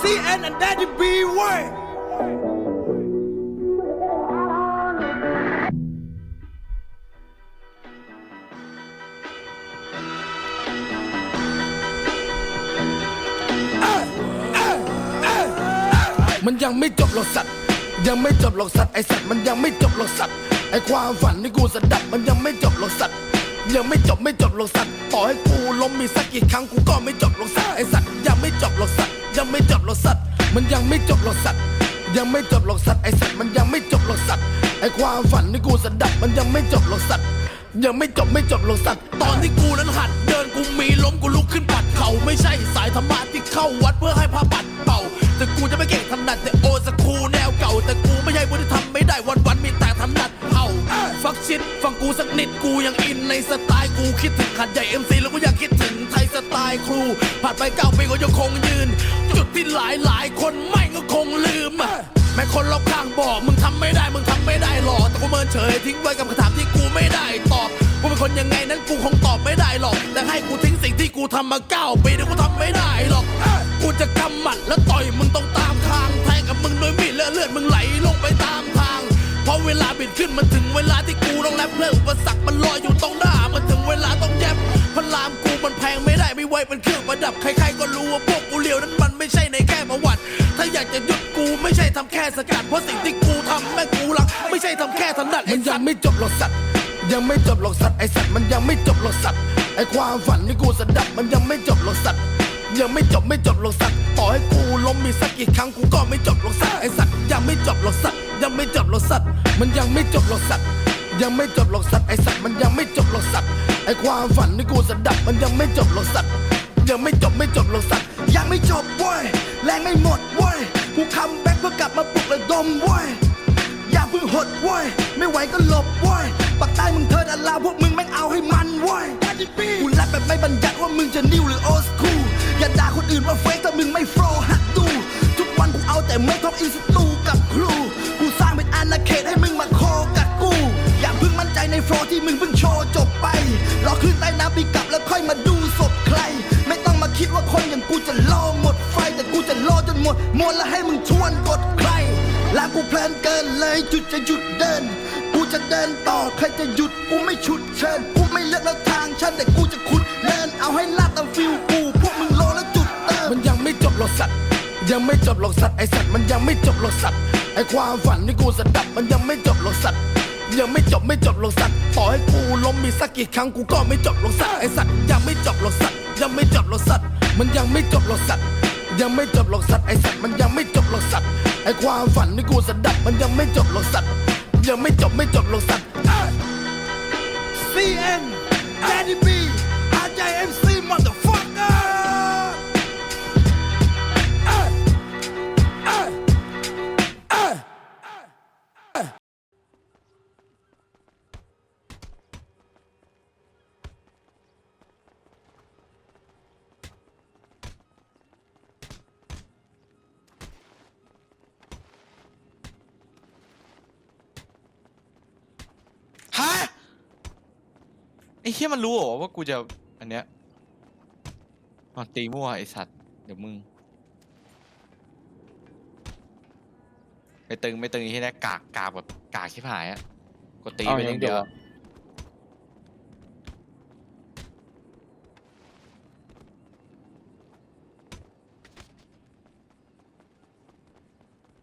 CN and Daddy B way มันยังไม่จบหรอกสัตว์ ยังไม่จบหรอกสัตว์ไอสัตว์มันยังไม่จบหรอกสัตว์ไอความฝันที่กูสะดับมันยังไม่จบหรอกสัตว์ยังไม่จบไม่จบหรอกสัตว์ต่อให้กูล้มมีสักกี่ครั้งกูก็ไม่จบหรอกสัตว์ไอสัตว์ยังไม่จบหรอกสัตว์ ยังไม่จบหรอกสัตว์ มันยังไม่จบหรอกสัตว์ ยังไม่จบหรอกสัตว์ไอสัตว์มันยังไม่จบหรอกสัตว์ไอความฝันที่กูสะดับมันยังไม่จบหรอกสัตว์ยังไม่จบไม่จบหรอกสัตว์ตอนที่กูนั้นหัด เดินกูมีล้มกูลุกขึ้นปัดเขาไม่ใช่สายธรรมะที่เข้าวัดเพื่อให้พระปัดเป่า แต่กูจะไม่เก่งถนัดแต่โอสคูแนวเก่า แต่กูไม่ใช่คนที่ทำไม่ได้วันวันมีแต่ถนัดเห่าฟักชิดฟังกูสักนิดกูยังอินในสไตล์กูคิดถึงขัดใหญ่เอ็มซีแล้วกูยังคิดถึงไทยสไตล์ครูผ่านไปเก้าปีก็ยังคงยืน จุดที่หลายหลายๆคนไม่ก็คงลืมอะแม้คนรอบข้างบอกมึงทำไม่ได้มึงทำไม่ได้หรอกแต่กูเมินเฉยทิ้งไว้กับคำถามที่กูไม่ได้ตอบกูเป็นคนยังไงนั้นกูคงตอบไม่ได้หรอกแต่ให้กูทิ้งสิ่งที่กูทำมาเก้าปีเดี๋ยวกูทำไม่ได้หรอกกูจะกำหมัดแล้วต่อยมึงต้องตามทางแทงกับมึงโดยมีดและเลือดมึงไหลลงไปตามทางเพราะเวลาบิดขึ้นมันถึงเวลาที่กูต้องแลบเพื่ออุปสรรคมันลอยอยู่ตรงหน้ามันถึงเว ลาต้องแยบพลามกูมันแพงไม่ได้ไม่ไหวเป็นเครื่องประดับ ใครๆก็รู้ว่าพวกกูเลียวนั้นมันไม่ใช่ในแค่ประวัติ ถ้าอยากจะหยุดกูไม่ใช่ทำแค่สกัด เพราะสิ่งที่กูทำแม่กูรัก ไม่ใช่ทำแค่ถนัดมันยังไม่จบหรอกสัตว์ ยังไม่จบหรอกสัตว์ไอสัตว์มันยังไม่จบหรอกสัตว์ไอความฝันที่กูสะดับมันยังไม่จบหรอกสัตว์ยังไม่จบไม่จบหรอกสัตว์ต่อให้กูล้มมีสักกี่ครั้งกูก็ไม่จบหรอกสัตว์ไอสัตว์ยังไม่จบหรอกสัตว์ยังไม่จบหรอกสัตว์มันยังไม่จบหรอกสัตว์ยังไม่จบหรอกสัตว์ไอสัตว์มันยังไม่จบหรอกสัตว์ ไอความฝันที่กูสะดับมันยังไม่จบหรอกสัตว์ ยังไม่จบไม่จบหรอกสัตว์ ยังไม่จบเว้ยแรงไม่หมดเว้ยกูคัมแบ็กเพื่อกลับมาปลุกระดมเว้ยอย่าเพิ่งหดเว้ยไม่ไหวก็หลบเว้ยปักใต้มึงเทิดอลาพวกมึงแม่งเอาให้มันเว้ยกูแรปแบบไม่บัญญัติว่ามึงจะนิวหรือโอสคูอย่าด่าคนอื่นว่าเฟกถ้ามึงไม่โฟล์หัดดูทุกวันกูเอาแต่เมทอกอินสตูกับครูกูสร้างเป็นอาณาเขตให้มึงมาโคกับกูอย่าเพิ่งมั่นใจในโฟล์ที่มึงเพิ่ง ค่อยมาดูศพใคร ไม่ต้องมาคิดว่าคนอย่างกูจะโลหมดไฟ แต่กูจะโลจนหมดมวลแล้วให้มึงชวนกดใคร แล้วกูเพลินเกินเลยจุดจะหยุดเดิน กูจะเดินต่อใครจะหยุดกูไม่ฉุดเชิญกูไม่เลือกแล้วทางฉันแต่กูจะขุดเดินเอาให้ลาดตามฟิลกูพวกมึงโลแล้วจุดเติมมันยังไม่จบหรอกสัตว์ยังไม่จบหรอกสัตว์ไอสัตว์มันยังไม่จบหรอกสัตว์ไอความฝันที่กูสะดับมันยังไม่จบหรอกสัตว์ยังไม่จบไม่จบหรอกสัตว์ ต่อให้กูล้มมีสักกี่ครั้งกูก็ไม่จบหรอกสัตว์ไอสัตว์ยังไม่จบหรอกสัตว์ยังไม่จบหรอกสัตว์มันยังไม่จบหรอกสัตว์ยังไม่จบหรอกสัตว์ไอสัตว์มันยังไม่จบหรอกสัตว์ไอความฝันที่กูสะดับมันยังไม่จบหรอกสัตว์ยังไม่จบไม่จบหรอกสัตว์ CN อ้เฮียมันรู้เหรอว่ากูจะอันเนี้ยมาตีมั่วไอสัตว์เดี๋ยวมึงไม่ตึงไม่ตึงไอ้เฮียนะกากกากแบบกากชิบหายอะกดตีไปเอาอยัย่างเดียวเดียว